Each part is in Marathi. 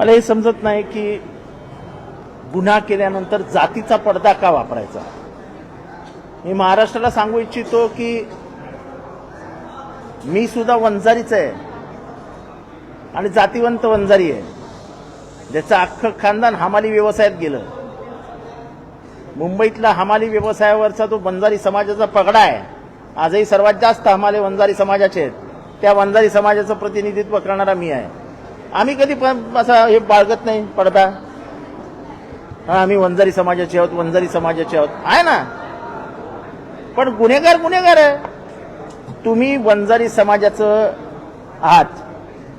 मला हे समजत नाही की गुन्हा केल्यानंतर जातीचा पडदा का वापरायचा? मी महाराष्ट्राला सांगू इच्छितो की मी सुद्धा वंजारीच आहे. आणि जातीवंत वंजारी आहे. ज्याचं अख्खं खानदान हमाली व्यवसायात गेलं. मुंबईतला हमाली व्यवसायावरचा तो वंजारी समाजाचा पगडा आहे. आजही सर्वात जास्त हमाले वंजारी समाजाचे आहेत. त्या वंजारी समाजाचं प्रतिनिधित्व करणारा मी आहे. आम्ही कधी पण असं हे बाळगत नाही पडदा हा आम्ही वंजारी समाजाचे आहोत वंजारी समाजाचे आहोत. आहे ना? पण गुन्हेगार गुन्हेगार आहे. तुम्ही वंजारी समाजाचं आहात.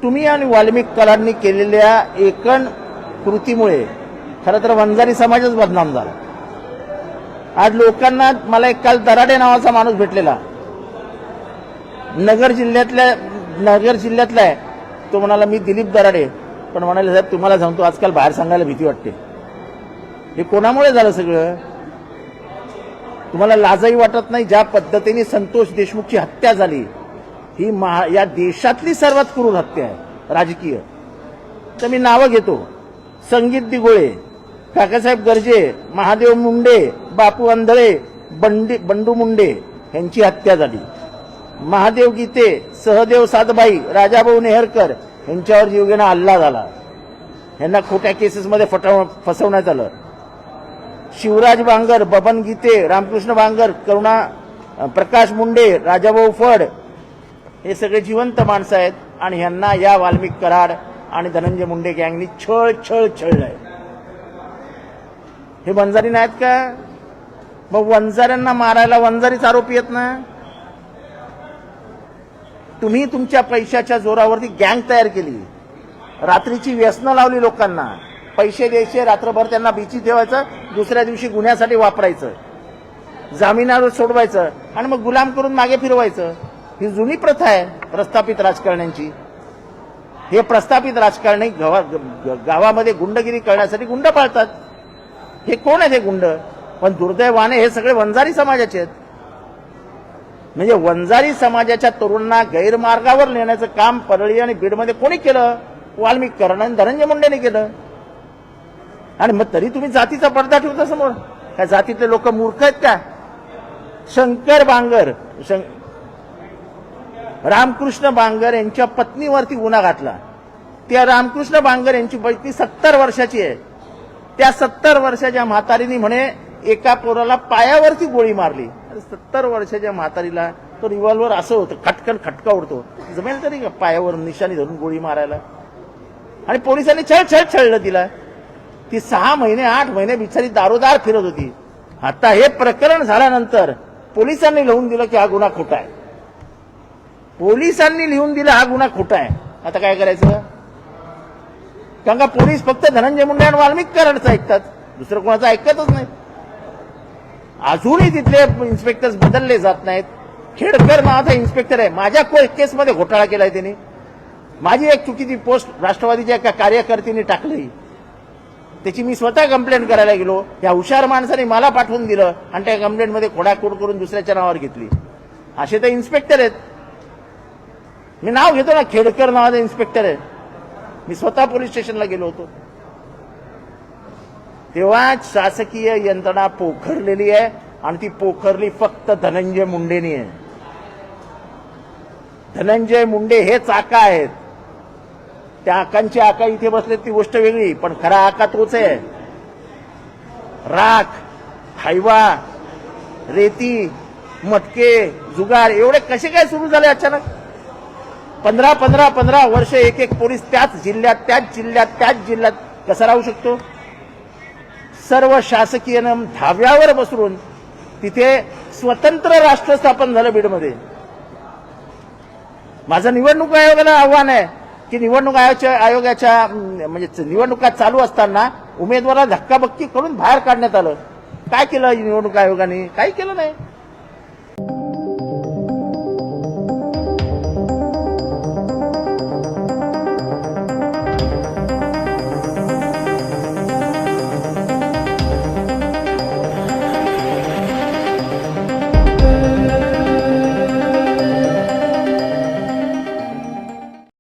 तुम्ही आणि वाल्मिक कलांनी केलेल्या एकण कृतीमुळे खरं तर वंजारी समाजच बदनाम झाला. आज लोकांना मला एक काल दराडे नावाचा माणूस भेटलेला. नगर जिल्ह्यातल्या नगर जिल्ह्यातला आहे तो म्हणाला मी दिलीप दराडे. पण म्हणाले साहेब तुम्हाला सांगतो आजकाल बाहेर सांगायला भीती वाटते. हे कोणामुळे झालं सगळं? तुम्हाला लाजही वाटत नाही? ज्या पद्धतीने संतोष देशमुखची हत्या झाली ही महा या देशातली सर्वात क्रूर हत्या आहे राजकीय. तर मी नावं घेतो. संगीत दिगोळे काकासाहेब गर्जे महादेव मुंडे बापू अंधळे बंडी बंडू मुंडे यांची हत्या झाली. महादेव गीते सहदेव सातबाई राजाभाऊ नेहरकर यांच्यावर जीवघेणा हल्ला झाला. यांना खोट्या केसेसमध्ये फटव फसवण्यात आलं. शिवराज बांगर बबन गीते रामकृष्ण बांगर करुणा प्रकाश मुंडे राजाभाऊ फड हे सगळे जिवंत माणसं आहेत आणि ह्यांना या वाल्मिक कराड आणि धनंजय मुंडे गँगनी छळ छळ छळलंय. हे वंजारी नाहीत का? मग वंजाऱ्यांना मारायला वंजारीच आरोपी आहेत ना? तुम्ही तुमच्या पैशाच्या जोरावरती गँग तयार केली. रात्रीची व्यसनं लावली लोकांना. पैसे द्यायचे रात्रभर त्यांना बिची ठेवायचं दुसऱ्या दिवशी गुन्ह्यासाठी वापरायचं. जामिनावर सोडवायचं आणि मग गुलाम करून मागे फिरवायचं. ही जुनी प्रथा आहे प्रस्थापित राजकारण्यांची. हे प्रस्थापित राजकारणी गावा ग- गावामध्ये गुंडगिरी करण्यासाठी गुंड पाळतात. हे कोण आहेत हे गुंड? पण दुर्दैवाने हे सगळे वंजारी समाजाचे आहेत. म्हणजे वंजारी समाजाच्या तरुणांना गैरमार्गावर नेण्याचं काम परळी आणि बीडमध्ये कोणी केलं? वाल्मिक करण आणि धनंजय मुंडेने केलं. आणि मग तरी तुम्ही जातीचा पडदा ठेवता समोर. काय जातीतले लोक मूर्ख आहेत का? शंकर बांगर शं- रामकृष्ण बांगर यांच्या पत्नीवरती गुन्हा घातला. त्या रामकृष्ण बांगर यांची पत्नी सत्तर वर्षाची आहे. त्या सत्तर वर्षाच्या म्हातारीने म्हणे एका पोराला पायावरती गोळी मारली. अरे सत्तर वर्षाच्या म्हातारीला तो रिव्हॉल्वर असं होतं खटकन खटका उडतो. जमेल तरी का पायावर निशाणी धरून गोळी मारायला? आणि पोलिसांनी छळ छळ छळलं तिला. ती सहा महिने आठ महिने बिचारी दारोदार फिरत होती. आता हे प्रकरण झाल्यानंतर पोलिसांनी लिहून दिलं की हा गुन्हा खोटा आहे. पोलिसांनी लिहून दिलं हा गुन्हा खोटा आहे. आता काय करायचं? कारण का पोलीस फक्त धनंजय मुंडे आणि वाल्मिक कराडचं ऐकतात. दुसरं कोणाचं ऐकतच नाही. अजूनही तिथले इन्स्पेक्टर्स बदलले जात नाहीत. खेडकर नावाचा इन्स्पेक्टर आहे. माझ्या को केसमध्ये घोटाळा केलाय त्यांनी. माझी एक चुकीची पोस्ट राष्ट्रवादीच्या एका कार्यकर्त्यांनी टाकली. त्याची मी स्वतः कंप्लेंट करायला गेलो. या हुशार माणसाने मला पाठवून दिलं आणि त्या कंप्लेंटमध्ये खोडाखोड करून दुसऱ्याच्या नावावर घेतली. असे तर इन्स्पेक्टर आहेत. मी नाव घेतो ना खेडकर नावाचा इन्स्पेक्टर आहे. मी स्वतः पोलीस स्टेशनला गेलो होतो. तेव्हा शासकीय यंत्रणा पोखरलेली आहे आणि ती पोखरली फक्त धनंजय मुंडेनी आहे. धनंजय मुंडे हेच आका आहेत. त्या आकांची आका इथे बसलेत ती गोष्ट वेगळी पण खरा आका तोच आहे. राख हायवा रेती मटके जुगार एवढे कसे काय सुरू झाले अचानक? पंधरा पंधरा पंधरा वर्ष एक एक पोलीस त्याच जिल्ह्यात त्याच जिल्ह्यात त्याच जिल्ह्यात. कसा राहू शकतो? सर्व शासकीय धाव्यावर बसरून तिथे स्वतंत्र राष्ट्र स्थापन झालं बीडमध्ये. माझं निवडणूक आयोगाला आव्हान आहे की निवडणूक आयोगाच्या आयोगाच्या म्हणजे निवडणुका चालू असताना उमेदवाराला धक्काबक्की करून बाहेर काढण्यात आलं. काय केलं निवडणूक आयोगाने? काही केलं नाही.